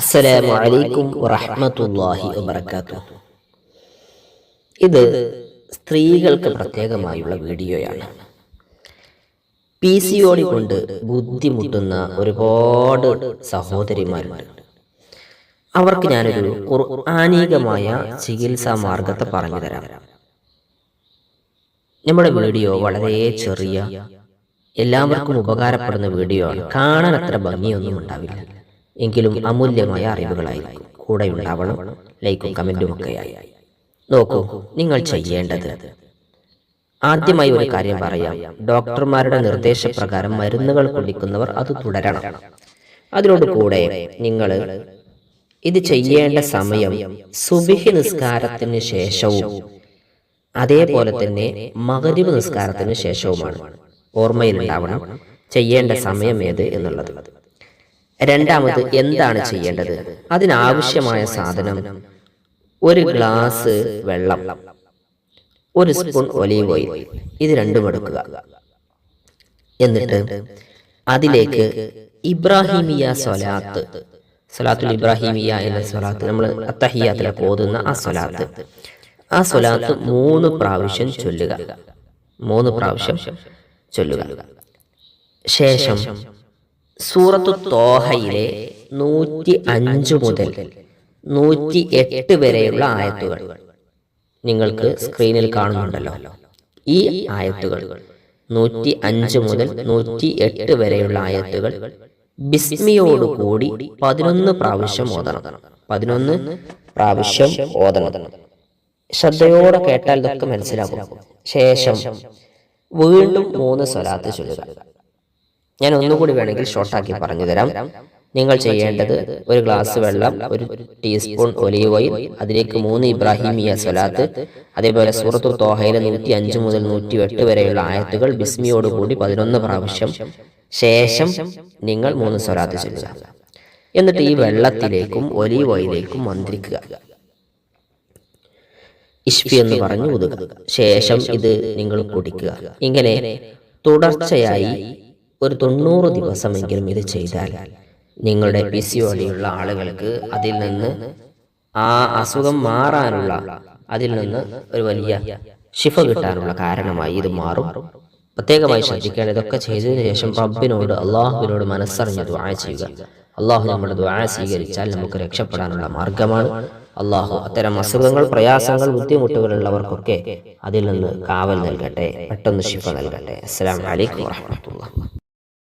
അസ്സലാമു അലൈക്കും വറഹ്മത്തുള്ളാഹി വബറകാതുഹു. ഇത് സ്ത്രീകൾക്ക് പ്രത്യേകമായുള്ള വീഡിയോയാണ്. പി സി ഓടി കൊണ്ട് ബുദ്ധിമുട്ടുന്ന ഒരുപാട് സഹോദരിമാരുണ്ട്. അവർക്ക് ഞാനൊരു ഖുർആാനികമായ ചികിത്സാ മാർഗത്തെ പറഞ്ഞു തരാം. നമ്മുടെ വീഡിയോ വളരെ ചെറിയ എല്ലാവർക്കും ഉപകാരപ്പെടുന്ന വീഡിയോ ആണ് കാണാൻ അത്ര ഭംഗിയൊന്നും ഉണ്ടാവില്ല. എങ്കിലും അമൂല്യമായ അറിവുകളായിരിക്കും. കൂടെ ഉണ്ടാവണം ലൈക്കും കമന്റും ഒക്കെയായി നോക്കൂ നിങ്ങൾ ചെയ്യേണ്ടത്. ആദ്യമായി ഒരു കാര്യം പറയാം. ഡോക്ടർമാരുടെ നിർദ്ദേശപ്രകാരം മരുന്നുകൾ കുടിക്കുന്നവർ അത് തുടരണം. അതിനോട് കൂടെ നിങ്ങൾ ഇത് ചെയ്യേണ്ട സമയം സുബിഹി നിസ്കാരത്തിന് ശേഷവും അതേപോലെ തന്നെ മകരിവ് നിസ്കാരത്തിന് ശേഷവുമാണ്. ഓർമ്മയിലുണ്ടാവണം ചെയ്യേണ്ട സമയം ഏത് എന്നുള്ളത്. രണ്ടാമത് എന്താണ് ചെയ്യേണ്ടത്? അതിനാവശ്യമായ സാധനം ഒരു ഗ്ലാസ് വെള്ളം ഒരു സ്പൂൺ ഒലീവ് ഓയിൽ. ഇത് രണ്ടും എടുക്കുക. എന്നിട്ട് അതിലേക്ക് ഇബ്രാഹിമിയ സ്വലാത്ത്. സ്വലാത്തുൽ ഇബ്രാഹിമിയ എന്ന സ്വലാത്ത്. നമ്മൾ അത്തഹിയാത്തിലൊക്കെ ഓതുന്ന ആ സ്വലാത്ത്. ആ സ്വലാത്ത് മൂന്ന് പ്രാവശ്യം ചൊല്ലുക. മൂന്ന് പ്രാവശ്യം ചൊല്ലുക. ശേഷം സൂറത്തു തോഹയിലെ നൂറ്റി അഞ്ച് മുതൽ നൂറ്റി എട്ട് വരെയുള്ള ആയത്തുകൾ. നിങ്ങൾക്ക് സ്ക്രീനിൽ കാണുന്നുണ്ടല്ലോ. ഈ ആയത്തുകൾ നൂറ്റി അഞ്ച് മുതൽ നൂറ്റി എട്ട് വരെയുള്ള ആയത്തുകൾ ബിസ്മിയോട് കൂടി പതിനൊന്ന് പ്രാവശ്യം ഓതണം. പതിനൊന്ന് പ്രാവശ്യം ഓതണം. ശ്രദ്ധയോടെ കേട്ടാൽ ഇതൊക്കെ മനസ്സിലാകും. ശേഷം വീണ്ടും മൂന്ന് സ്വലാത്ത് ചൊല്ലുക. ഞാൻ ഒന്നുകൂടി വേണമെങ്കിൽ ഷോർട്ടാക്കി പറഞ്ഞു തരാം നിങ്ങൾ ചെയ്യേണ്ടത് ഒരു ഗ്ലാസ് വെള്ളം ഒരു ടീസ്പൂൺ ഒലിവ് ഓയിൽ അതിലേക്ക് മൂന്ന് ഇബ്രാഹിമിയ സ്വലാത്ത് അതേപോലെ സൂറത്തു തോഹയിലെ നൂറ്റി അഞ്ച് മുതൽ നൂറ്റി എട്ട് വരെയുള്ള ആയത്തുകൾ ബിസ്മിയോടുകൂടി പതിനൊന്ന് പ്രാവശ്യം ശേഷം നിങ്ങൾ മൂന്ന് സ്വലാത്ത് ചൊല്ലുക. എന്നിട്ട് ഈ വെള്ളത്തിലേക്കും ഒലിവ് ഓയിലേക്കും മന്ത്രിക്കുക. ഇഷ്പി എന്ന് പറഞ്ഞു ഉതുക ശേഷം ഇത് നിങ്ങൾ കുടിക്കുക. ഇങ്ങനെ തുടർച്ചയായി ഒരു തൊണ്ണൂറ് ദിവസമെങ്കിലും ഇത് ചെയ്താൽ നിങ്ങളുടെ പി സി ഒടിയുള്ള ആളുകൾക്ക് അതിൽ നിന്ന് ആ അസുഖം മാറാനുള്ള അതിൽ നിന്ന് ഒരു വലിയ ശിഫ കിട്ടാനുള്ള കാരണമായി ഇത് മാറും. പ്രത്യേകമായി ശ്രദ്ധിക്കേണ്ട ഇതൊക്കെ ചെയ്തതിനു ശേഷം റബ്ബിനോട് അള്ളാഹുവിനോട് മനസ്സറിഞ്ഞ് ദ്വാ ചെയ്യുക. അള്ളാഹു നമ്മുടെ ദ്വാ സ്വീകരിച്ചാൽ നമുക്ക് രക്ഷപ്പെടാനുള്ള മാർഗമാണ് അള്ളാഹു. അത്തരം അസുഖങ്ങൾ പ്രയാസങ്ങൾ ബുദ്ധിമുട്ടുകളുള്ളവർക്കൊക്കെ അതിൽ നിന്ന് കാവൽ നൽകട്ടെ. പെട്ടെന്ന് ശിഫ നൽകട്ടെ. അസ്സാം വലൈക്കും വാഹമത്തുള്ള